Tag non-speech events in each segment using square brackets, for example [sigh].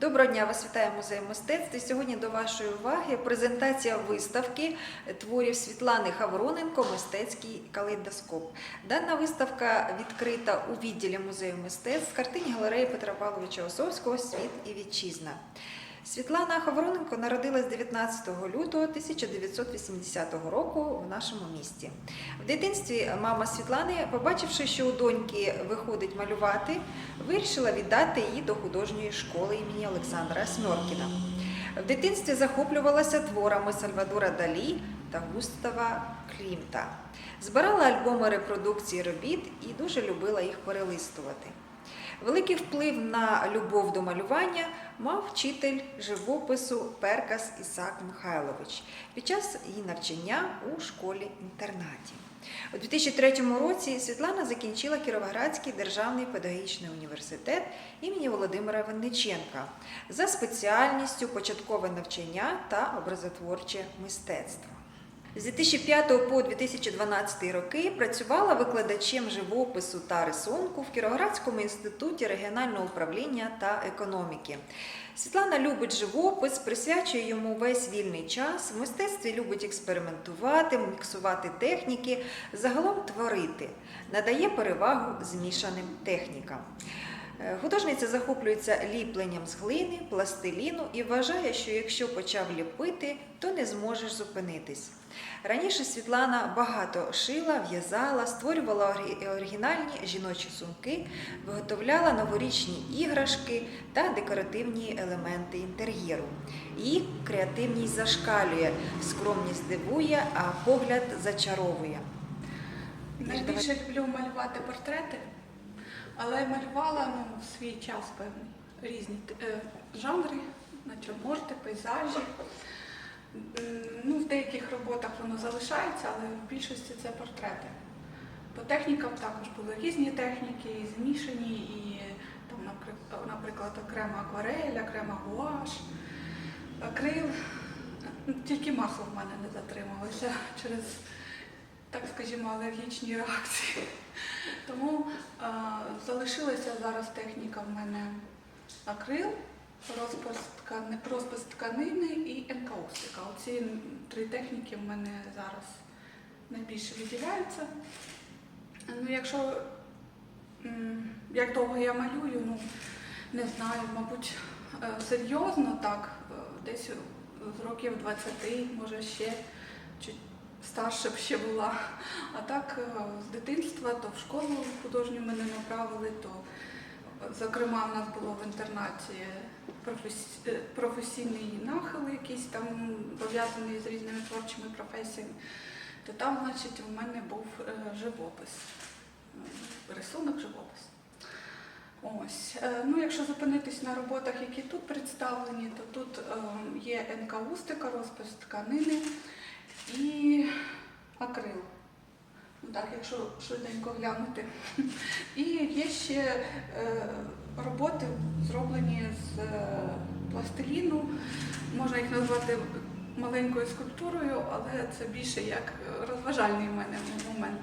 Доброго дня, вас вітає музей мистецтв. І Сьогодні до вашої уваги презентація виставки творів Світлани Хавроненко Мистецький калейдоскоп. Дана виставка відкрита у відділі музею мистецтв картині галереї Петра Павловича Осовського Світ і вітчизна. Світлана Хавроненко народилась 19 лютого 1980 року в нашому місті. В дитинстві мама Світлани, побачивши, що у доньки виходить малювати, вирішила віддати її до художньої школи імені Олександра Смьоркіна. В дитинстві захоплювалася творами Сальвадора Далі та Густава Клімта. Збирала альбоми репродукції робіт і дуже любила їх перелистувати. Великий вплив на любов до малювання мав вчитель живопису Перкас Ісак Михайлович під час її навчання у школі-інтернаті. У 2003 році Світлана закінчила Кіровоградський державний педагогічний університет імені Володимира Винниченка за спеціальністю початкове навчання та образотворче мистецтво. З 2005 по 2012 роки працювала викладачем живопису та рисунку в Кіровоградському інституті регіонального управління та економіки. Світлана любить живопис, присвячує йому весь вільний час. В мистецтві любить експериментувати, міксувати техніки, загалом творити, надає перевагу змішаним технікам. Е, Художниця захоплюється ліпленням з глини, пластиліну і вважає, що якщо почав ліпити, то не зможеш зупинитись. Раніше Світлана багато шила, в'язала, створювала оригінальні жіночі сумки, виготовляла новорічні іграшки та декоративні елементи інтер'єру. Її креативність зашкалює, скромність дивує, а погляд зачаровує. Найбільше люблю малювати портрети, але малювала ну, в свій час певний різні е, жанри, натюрморти, пейзажі. Ну, в деяких роботах воно залишається, але в більшості це портрети. По технікам також були різні техніки, і змішані, і там, наприк- наприклад, окрема акварель, окрема гуаш, акрил. Тільки масло в мене не затрималося через так скажімо, алергічні реакції. [laughs] Тому е, залишилася зараз техніка в мене акрил, розпис, ткани, розпис тканини і енкаустика. Оці три техніки в мене зараз найбільше виділяються. Ну, якщо як довго я малюю, ну не знаю, мабуть, е, серйозно так, е, десь з років 20, може ще чуть старша б ще була. А так е, з дитинства, то в школу художню мене направили, то, зокрема, в нас було в інтернаті е, професійний нахил якийсь там пов'язаний з різними творчими професіями, то там, значить, у мене був е, живопис, рисунок, живопис. Ось. Ну, якщо зупинитись на роботах, які тут представлені, то тут є енкаустика, розпис тканини і акрил. Ну, Так, якщо швиденько глянути. І є ще е, роботи, зроблені з е, пластиліну. Можна їх назвати маленькою скульптурою, але це більше як розважальний в мене момент.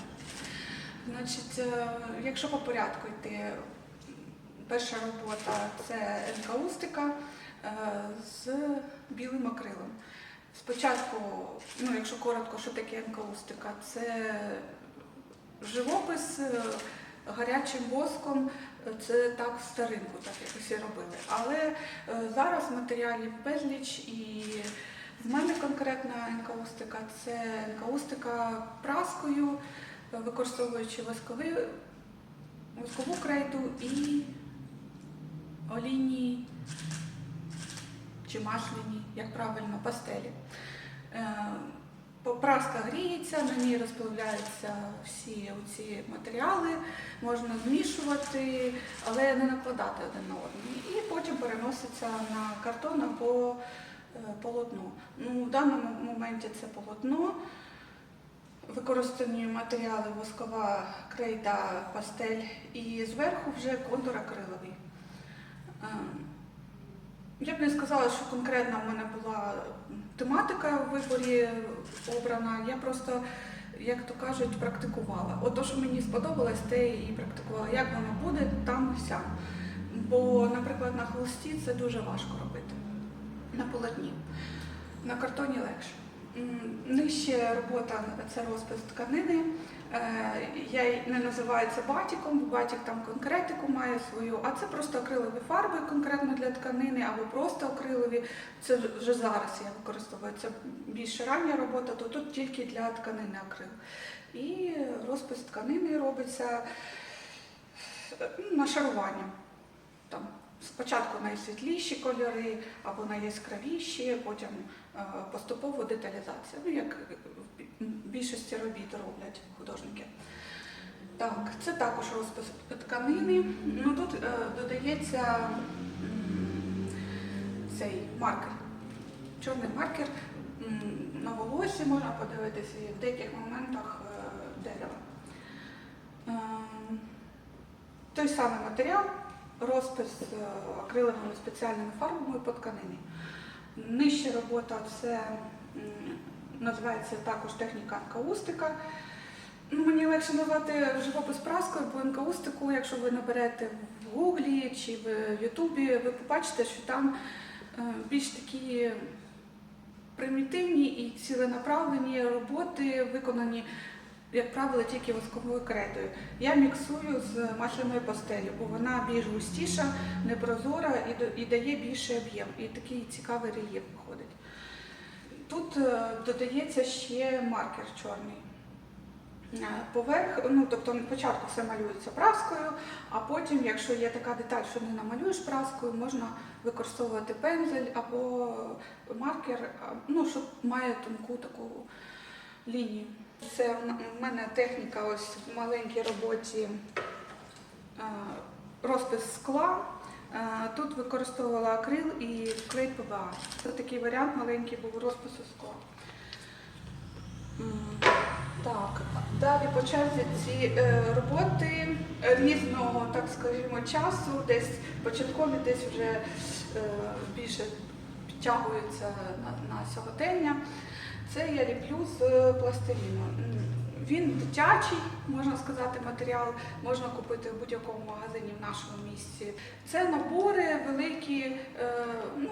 Значить, е, якщо по порядку йти, перша робота це енкаустика з білим акрилом. Спочатку, ну якщо коротко, що таке енкаустика, це живопис е, гарячим воском, це так в старинку, так якось і робили. Але е, зараз матеріалів безліч і в мене конкретна енкаустика це енкаустика праскою, е, використовуючи восковий, воскову крейду і олійні чи масляні, як правильно, пастелі. Е, по- Праска гріється, на ній розплавляються всі ці матеріали, можна змішувати, але не накладати один на одний. І потім переноситься на картон або е, полотно. Ну, в даному моменті це полотно. Використані матеріали воскова крейда, пастель і зверху вже контур акриловий. Я б не сказала, що конкретно в мене була тематика в виборі обрана. Я просто, як то кажуть, практикувала. От то, що мені сподобалось, те і практикувала. Як воно буде, там. Бо Бо, наприклад, на холсті це дуже важко робити. На полотні. На картоні легше. Нижче робота це розпис тканини. Е, Я не називаю це батіком, бо батік там конкретику має свою, а це просто акрилові фарби конкретно для тканини, або просто акрилові. Це вже зараз я використовую. Це більш рання робота, то тут тільки для тканини акрил. І розпис тканини робиться ну, нашаруванням. Там спочатку найсвітліші кольори або найяскравіші, потім е, поступово деталізація. Ну, як більшості робіт роблять художники. Так, це також розпис тканини. Ну, тут е, додається цей маркер, чорний маркер. На волосі можна подивитися і в деяких моментах е, дерева. Ем, той самий матеріал, розпис е, акриловими спеціальними фарбами по тканині. Нижча робота це називається також техніка анкаустика. Ну, мені легше назвати живопис праскою, бо анкаустику, якщо ви наберете в Гуглі чи в Ютубі, ви побачите, що там е, більш такі примітивні і ціленаправлені роботи, виконані, як правило, тільки восковою кредою. Я міксую з масляною пастелью, бо вона більш густіша, непрозора і, дає більший об'єм. І такий цікавий рельєф виходить. Тут е, додається ще маркер чорний. Е, Поверх, ну тобто спочатку все малюється праскою, а потім, якщо є така деталь, що не намалюєш праскою, можна використовувати пензель або маркер, а, ну, що має тонку таку лінію. Це в мене техніка ось в маленькій роботі е, розпис скла. Е, Тут використовувала акрил і клей ПВА. Це такий варіант маленький був розпису скла. Так, далі по черзі ці е, роботи різного, так скажімо, часу, десь початкові, десь вже е, більше підтягуються на, на сьогодення. Це я ліплю з пластиліну. Він дитячий, можна сказати, матеріал, можна купити в будь-якому магазині в нашому місці. Це набори великі, е, ну,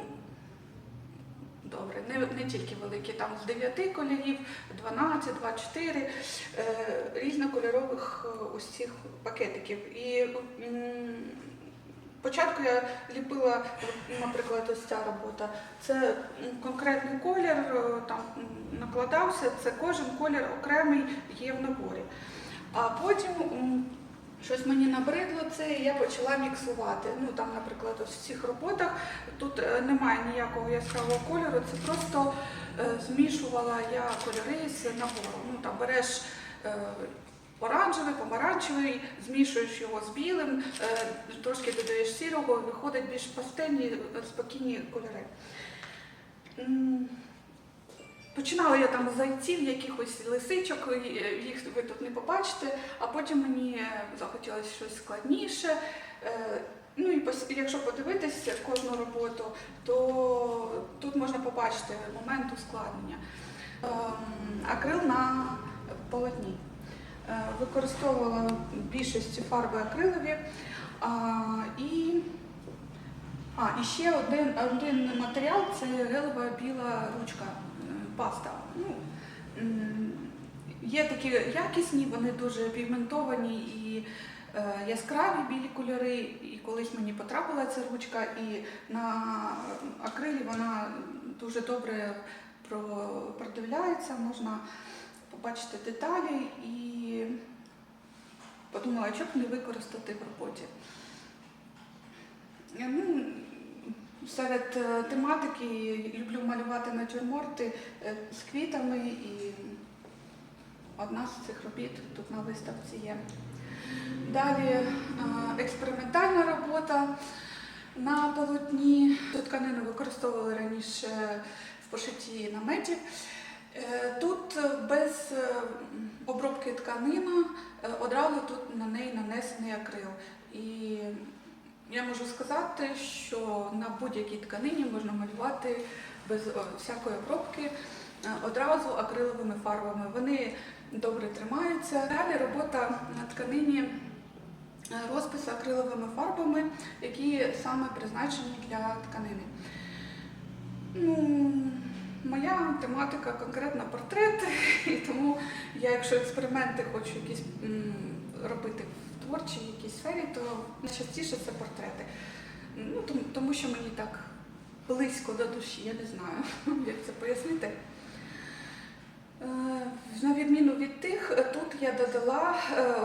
добре, не, не тільки великі, там з 9 кольорів, 12, 24, е, різнокольорових е, ось пакетиків. І Спочатку я ліпила, наприклад, ось ця робота. Це конкретний колір, е, там накладався, це кожен колір окремий є в наборі. А потім щось мені набридло це, і я почала міксувати. Ну там, наприклад, ось в цих роботах тут е, немає ніякого яскравого кольору, це просто е, змішувала я кольори з набору. Ну там береш. Оранжевий, помаранчевий, змішуєш його з білим, е, трошки додаєш сірого, виходить більш пастельні, е, спокійні кольори. Починала я там з зайців, якихось лисичок, е, їх ви тут не побачите, а потім мені захотілося щось складніше. Ну і якщо подивитися кожну роботу, то тут можна побачити момент ускладнення. Ем, Акрил на полотні. Е, Використовувала більшості фарби акрилові. І, а, і ще один, один матеріал це гелева біла ручка, е, паста. Ну, є такі якісні, вони дуже пігментовані і е, яскраві білі кольори. І колись мені потрапила ця ручка, і на акрилі вона дуже добре продивляється, можна побачити деталі і подумала, що б не використати в роботі. Ну, серед е, тематики люблю малювати натюрморти з квітами і одна з цих робіт тут на виставці є. Далі експериментальна робота на полотні. Цю тканину використовували раніше в пошитті наметів. Е, Тут е, без е, обробки тканина одразу тут на неї нанесений акрил. І я можу сказати, що на будь-якій тканині можна малювати без всякої обробки одразу акриловими фарбами. Вони добре тримаються. Далі робота на тканині розпис акриловими фарбами, які саме призначені для тканини. Ну, моя тематика конкретно портрет, [laughs] і тому я, якщо експерименти хочу якісь робити в творчій якійсь сфері, то найчастіше це портрети. Ну, тому, тому що мені так близько до душі, я не знаю, [laughs] як це пояснити. Е, На відміну від тих, тут я додала е,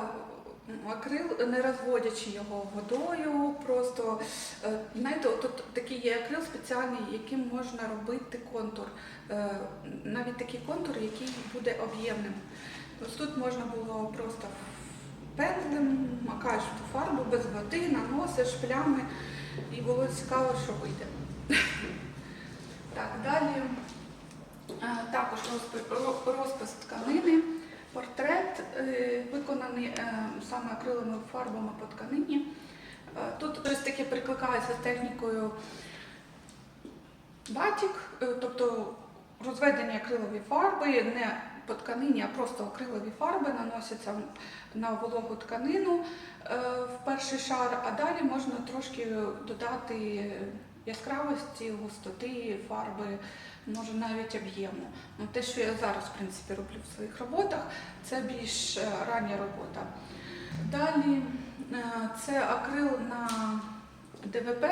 акрил, не розводячи його водою. Просто е, знаєте, тут такий є акрил спеціальний, яким можна робити контур. Е, Навіть такий контур, який буде об'ємним. Ось тут можна було просто пензлем, макаєш ту фарбу без води, наносиш плями, і було цікаво, що вийде. Так, далі. Е, Також розпис тканини, портрет е, виконаний е, саме акриловими фарбами по тканині. Е, Тут щось таке прикликається з технікою батік, тобто розведені акрилові фарби не по тканині, а просто акрилові фарби наносяться на вологу тканину в перший шар, а далі можна трошки додати яскравості, густоти фарби, може навіть об'єму. Ну, те, що я зараз в принципі роблю в своїх роботах, це більш е, рання робота. Далі е, це акрил на ДВП.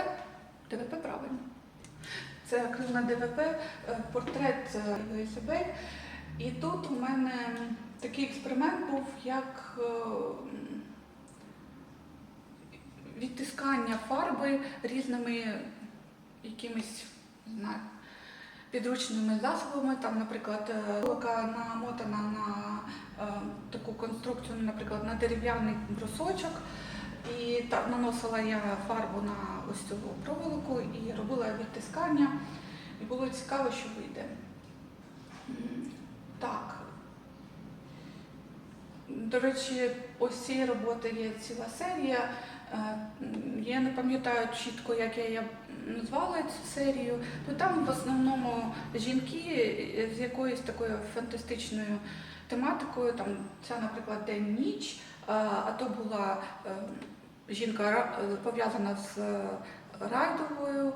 ДВП правильно. Це акрил на ДВП, е, портрет ВСБ. І тут у мене такий експеримент був, як відтискання фарби різними якимись не знаю, підручними засобами. Там, наприклад, е, голка намотана на е, таку конструкцію, наприклад, на дерев'яний брусочок. І так наносила я фарбу на ось цю проволоку і робила відтискання. І було цікаво, що вийде. Так. До речі, ось цієї роботи є ціла серія. Е, Я не пам'ятаю чітко, як я назвала цю серію. Ну там в основному жінки е, з якоюсь такою фантастичною тематикою. Там ця, наприклад, день-ніч, а а то була е, жінка е, пов'язана з е, райдовою.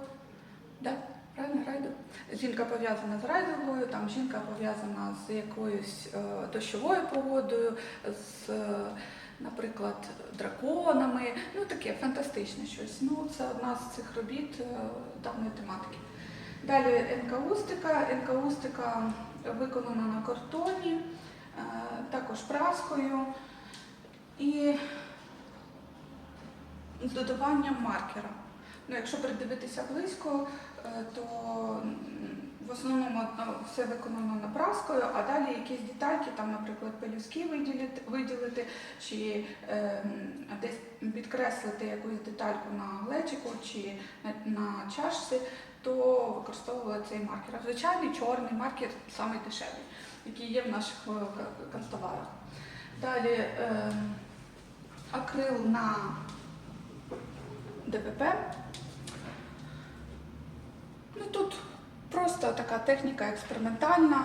Да? Правильно, райдо? Жінка пов'язана з райдовою, там жінка пов'язана з якоюсь е, дощовою погодою, з, е, наприклад, драконами. Ну таке фантастичне щось. Ну, це одна з цих робіт е, даної тематики. Далі енкаустика. Енкаустика виконана на картоні, е, також праскою і з додаванням маркера. Ну, якщо придивитися близько, е, то в основному ну, все виконано напраскою, а далі якісь детальки, там, наприклад, пелюски виділити, виділити чи е, десь підкреслити якусь детальку на глечику чи на, на чашці, то використовували цей маркер. Звичайний чорний маркер самий дешевий, який є в наших е, канцтоварах. Далі е, акрил на ДВП. Ну тут просто така техніка експериментальна.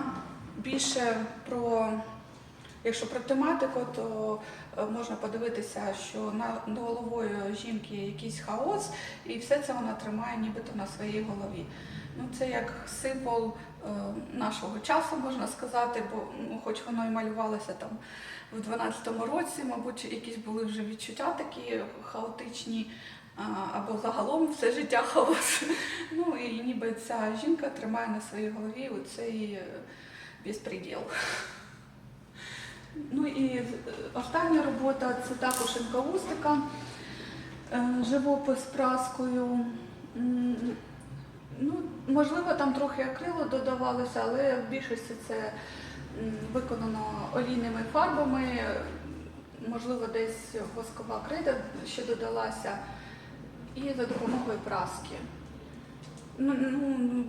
Більше про, якщо про тематику, то е, можна подивитися, що над головою жінки якийсь хаос, і все це вона тримає нібито на своїй голові. Ну, це як символ е, нашого часу, можна сказати, бо ну, хоч воно і малювалося там в 12-му році, мабуть, якісь були вже відчуття такі хаотичні, або загалом все життя хаос. Ну і ніби ця жінка тримає на своїй голові оцей е, безпреділ. Ну і е, остання робота це також енкаустика, е, живопис праскою. Ну, можливо, там трохи акрилу додавалося, але в більшості це виконано олійними фарбами. Можливо, десь воскова крида ще додалася, і за допомогою праски. Ну, ну,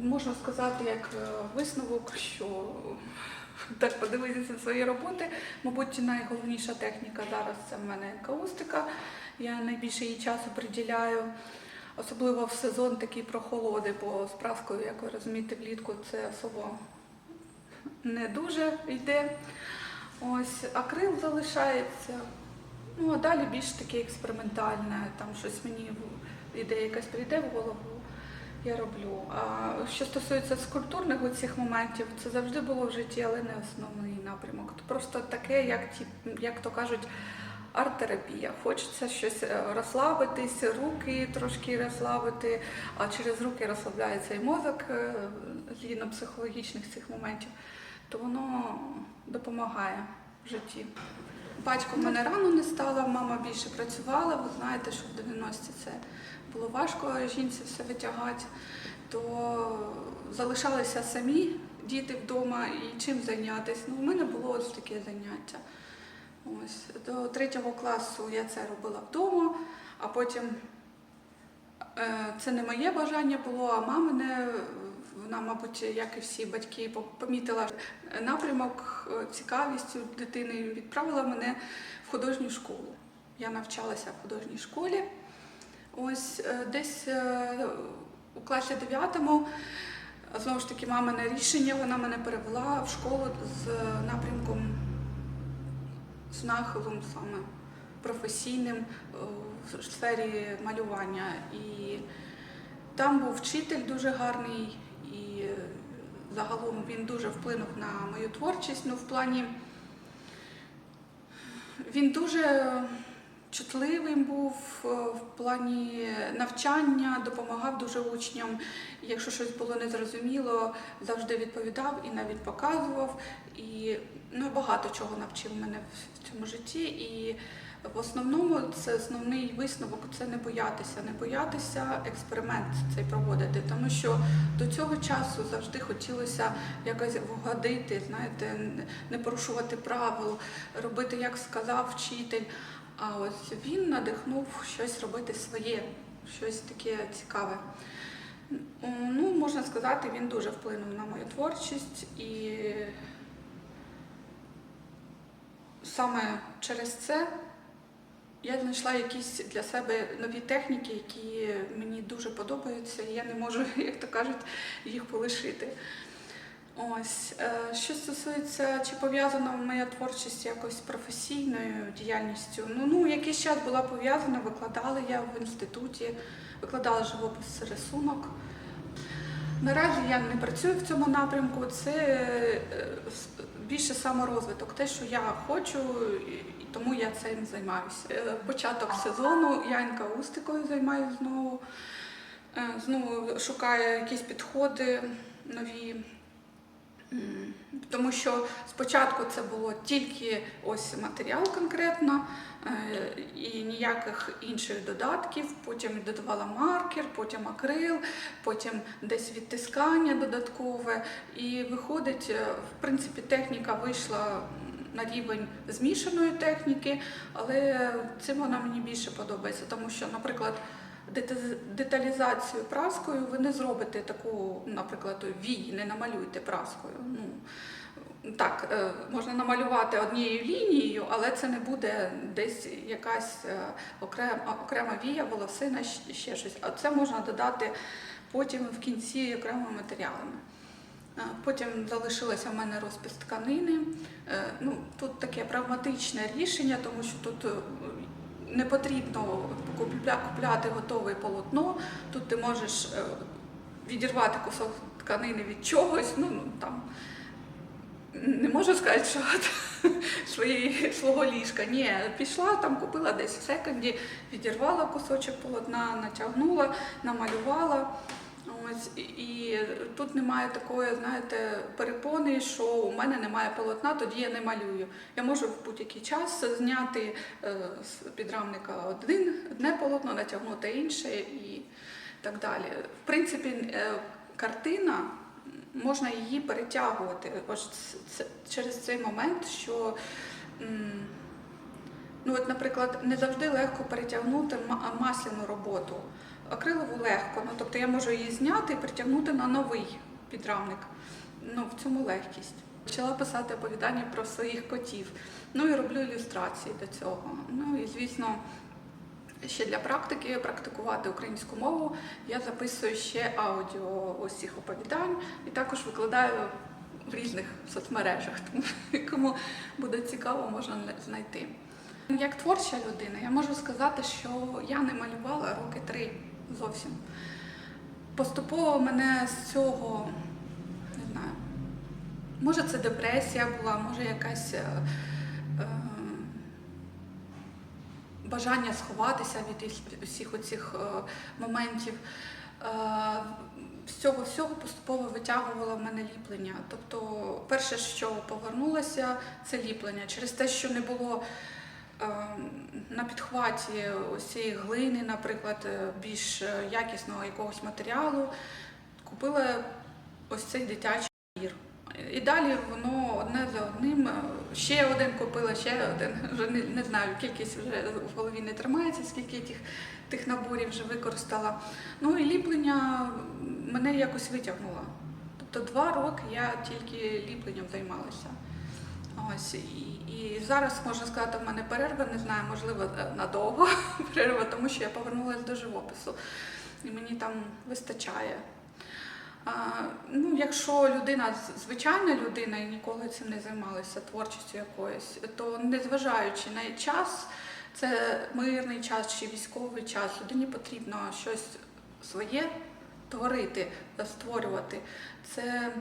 можна сказати, як е, висновок, що так подивитися свої роботи. Мабуть, найголовніша техніка зараз це в мене каустика. Я найбільше її часу приділяю, особливо в сезон такий прохолоди, бо з праскою, як ви розумієте, влітку це особо не дуже йде. Ось акрил залишається. Ну а далі більш таке експериментальне, там щось мені ідея якась прийде в голову, я роблю. А що стосується скульптурних цих моментів, це завжди було в житті, але не основний напрямок. То просто таке, як ті, як то кажуть, арт-терапія. Хочеться щось е, розслабитись, руки трошки розслабити, а через руки розслабляється і мозок е, згідно психологічних цих моментів, то воно допомагає в житті. Батько в мене рано не стало, мама більше працювала. Ви знаєте, що в 90-ті це було важко жінці все витягати, то залишалися самі діти вдома і чим зайнятися. Ну, у мене було ось таке заняття. Ось до третього класу я це робила вдома, а потім е, це не моє бажання було, а мамине. Вона, мабуть, як і всі батьки, помітила напрямок, е, цікавість дитини відправила мене в художню школу. Я навчалася в художній школі. Ось е, десь е, у класі 9 знову ж таки мамине рішення, вона мене перевела в школу з напрямком з нахилом саме професійним в сфері малювання. І там був вчитель дуже гарний, і е, загалом він дуже вплинув на мою творчість. Ну, в плані він дуже чутливим був е, в плані навчання, допомагав дуже учням. Якщо щось було незрозуміло, завжди відповідав і навіть показував. І ну, багато чого навчив мене в цьому житті. І в основному це основний висновок це не боятися, не боятися експеримент цей проводити, тому що до цього часу завжди хотілося якось вгодити, знаєте, не порушувати правил, робити, як сказав вчитель. А ось він надихнув щось робити своє, щось таке цікаве. Ну, можна сказати, він дуже вплинув на мою творчість і саме через це я знайшла якісь для себе нові техніки, які мені дуже подобаються, і я не можу, [laughs] як то кажуть, їх полишити. Ось, е, що стосується, чи пов'язана моя творчість якось професійною діяльністю, ну, ну якийсь час була пов'язана, викладала я в інституті, викладала живопис рисунок. Наразі я не працюю в цьому напрямку, це е, більше саморозвиток, те, що я хочу, тому я цим займаюся. Е, Початок сезону Янька Устикою займаюся знову. Е, Знову шукаю якісь підходи нові. Тому що спочатку це було тільки ось матеріал конкретно е, і ніяких інших додатків. Потім додавала маркер, потім акрил, потім десь відтискання додаткове. І виходить, в принципі, техніка вийшла на рівень змішаної техніки, але цим вона мені більше подобається, тому що, наприклад, деталізацію праскою ви не зробите таку, наприклад, вій, не намалюєте праскою. Ну, так, е, можна намалювати однією лінією, але це не буде десь якась е, окрема, окрема вія, волосина, ще щось. А це можна додати потім в кінці окремими матеріалами. Потім залишилося в мене розпис тканини. Е, Ну, тут таке прагматичне рішення, тому що тут е, не потрібно купляти готове полотно. Тут ти можеш е, відірвати кусок тканини від чогось. Ну, ну, там, не можу сказати, що [laughs] своєї, свого ліжка. Ні, пішла, там купила десь в секонді, відірвала кусочок полотна, натягнула, намалювала. Ось, і- тут немає такої, знаєте, перепони, що у мене немає полотна, тоді я не малюю. Я можу в будь-який час зняти е, з підрамника один, одне полотно, натягнути інше і так далі. В принципі, е, картина можна її перетягувати ось ц- ц- через цей момент, що. Ну, от, наприклад, не завжди легко перетягнути масляну роботу. Акрилову легко, ну тобто я можу її зняти і притягнути на новий підрамник. Ну, в цьому легкість. Почала писати оповідання про своїх котів. Ну і роблю ілюстрації до цього. Ну і звісно, ще для практики практикувати українську мову я записую ще аудіо ось цих оповідань і також викладаю в різних соцмережах. Тому [laughs] кому буде цікаво, можна знайти. Як творча людина, я можу сказати, що я не малювала роки три зовсім. Поступово мене з цього, не знаю, може це депресія була, може якась е, е, бажання сховатися від усіх оцих е, моментів. Е, з цього всього поступово витягувало в мене ліплення. Тобто, перше, що повернулося, це ліплення. Через те, що не було на підхваті ось цієї глини, наприклад, е, більш е, якісного якогось матеріалу, купила ось цей дитячийір. І далі воно одне за одним. е, Ще один купила, ще один. [laughs] Вже не, не знаю, кількість вже в голові не тримається, скільки тих, тих наборів вже використала. Ну і ліплення мене якось витягнуло. Тобто два роки я тільки ліпленням займалася. Ось і, і зараз можна сказати, в мене перерва, не знаю, можливо, е, надовго [laughs] перерва, тому що я повернулася до живопису, і мені там вистачає. А, ну, якщо людина звичайна людина і ніколи цим не займалася творчістю якоюсь, то незважаючи на час, це мирний час чи військовий час, людині потрібно щось своє творити, створювати. Це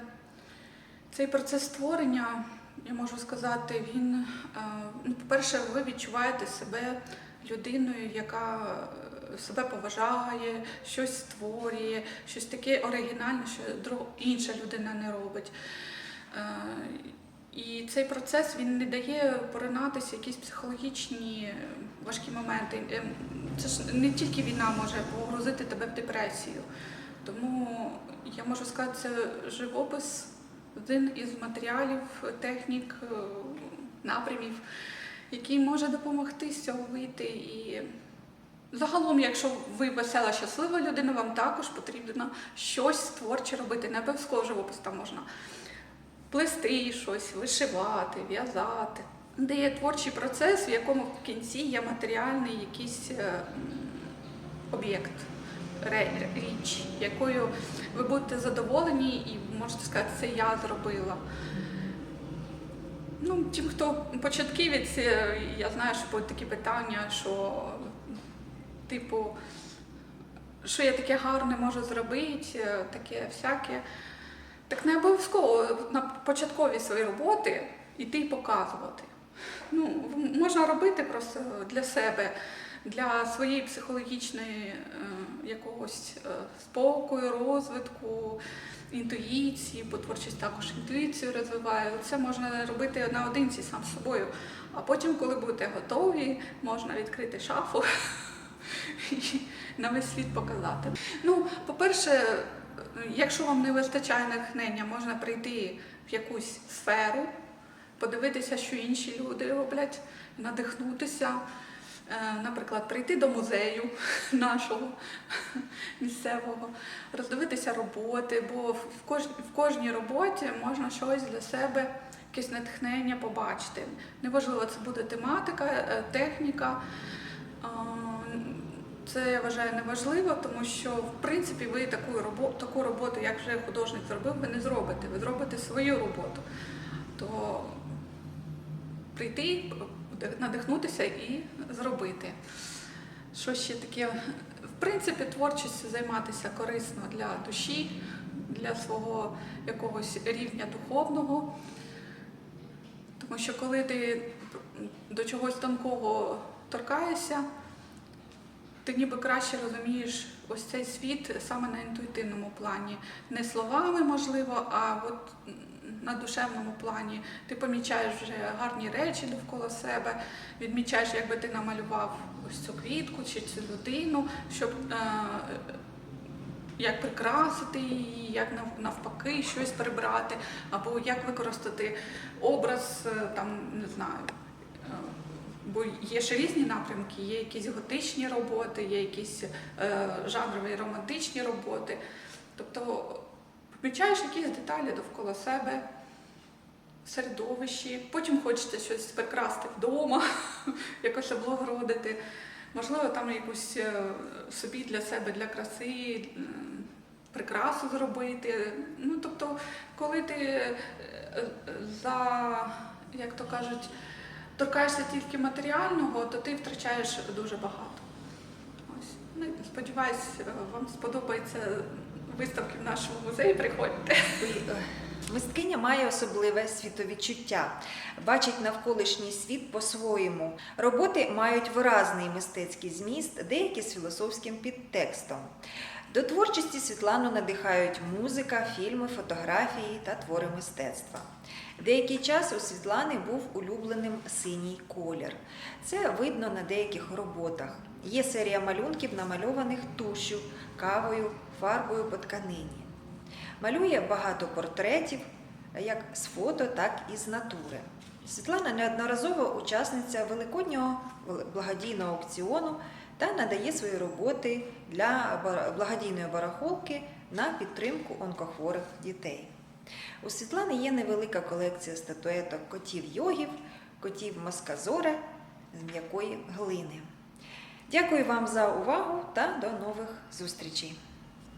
цей процес створення, я можу сказати, він, е, ну, по-перше, ви відчуваєте себе людиною, яка е, себе поважає, щось створює, щось таке оригінальне, що інша людина не робить. Е, І цей процес він не дає поринатися якісь психологічні важкі моменти. Це ж не тільки війна може погрузити тебе в депресію. Тому я можу сказати, це живопис один із матеріалів, технік, е, напрямів, який може допомогти з цього вийти. І загалом, якщо ви весела, щаслива людина, вам також потрібно щось творче робити. Не обов'язково живопис там можна плести щось, вишивати, в'язати. Де є творчий процес, в якому в кінці є матеріальний якийсь е, об'єкт, річ, якою ви будете задоволені і можете сказати, це я зробила. Ну, тим, хто початківець, е, я знаю, що будуть такі питання, що, типу, що я таке гарне можу зробити, е, таке всяке. Так не обов'язково на початкові свої роботи йти і показувати. Ну, можна робити просто для себе, для своєї психологічної е, якогось е, спокою, розвитку, інтуїції, бо творчість також інтуїцію розвиває. Це можна робити наодинці сам з собою. А потім, коли будете готові, можна відкрити шафу [laughs] і на весь світ показати. Ну, по-перше, якщо вам не вистачає натхнення, можна прийти в якусь сферу, подивитися, що інші люди роблять, надихнутися. Е, Наприклад, прийти до музею [laughs] нашого місцевого, роздивитися роботи, бо в кож- в кожній роботі можна щось для себе, якесь натхнення побачити. Неважливо, це буде тематика, е, техніка. Це я вважаю неважливо, тому що в принципі ви таку роботу, таку роботу, як вже художник зробив, ви не зробите. Ви зробите свою роботу. То прийти, надихнутися і зробити. Що ще таке? В принципі, творчістю займатися корисно для душі, для свого якогось рівня духовного. Тому що коли ти до чогось тонкого торкаєшся, ти ніби краще розумієш ось цей світ саме на інтуїтивному плані. Не словами, можливо, а от на душевному плані. Ти помічаєш вже гарні речі довкола себе, відмічаєш, як би ти намалював ось цю квітку чи цю людину, щоб е, як прикрасити її, як навпаки щось прибрати, або як використати образ, е, там, не знаю. е, Бо є ж різні напрямки, є якісь готичні роботи, є якісь е, жанрові романтичні роботи. Тобто помічаєш якісь деталі довкола себе, в середовищі, потім хочеться щось прикрасти вдома, [laughs] якось облагородити. Можливо, там якусь е, собі для себе, для краси прикрасу зробити. Ну, тобто, коли ти е, за, як то кажуть, торкаєшся тільки матеріального, то ти втрачаєш дуже багато. Ось. Ну, сподіваюсь, вам сподобається виставки в нашому музеї. Приходьте. Е, Мисткиня має особливе світовідчуття, бачить навколишній світ по-своєму. Роботи мають виразний мистецький зміст, деякі з філософським підтекстом. До творчості Світлану надихають музика, фільми, фотографії та твори мистецтва. Деякий час у Світлани був улюбленим синій колір. Це видно на деяких роботах. Є серія малюнків, намальованих тушу, кавою, фарбою по тканині. Малює багато портретів, як з фото, так і з натури. Світлана неодноразова учасниця великоднього благодійного аукціону та надає свої роботи для благодійної барахолки на підтримку онкохворих дітей. У Світлани є невелика колекція статуеток котів йогів, котів масказора з м'якої глини. Дякую вам за увагу та до нових зустрічей!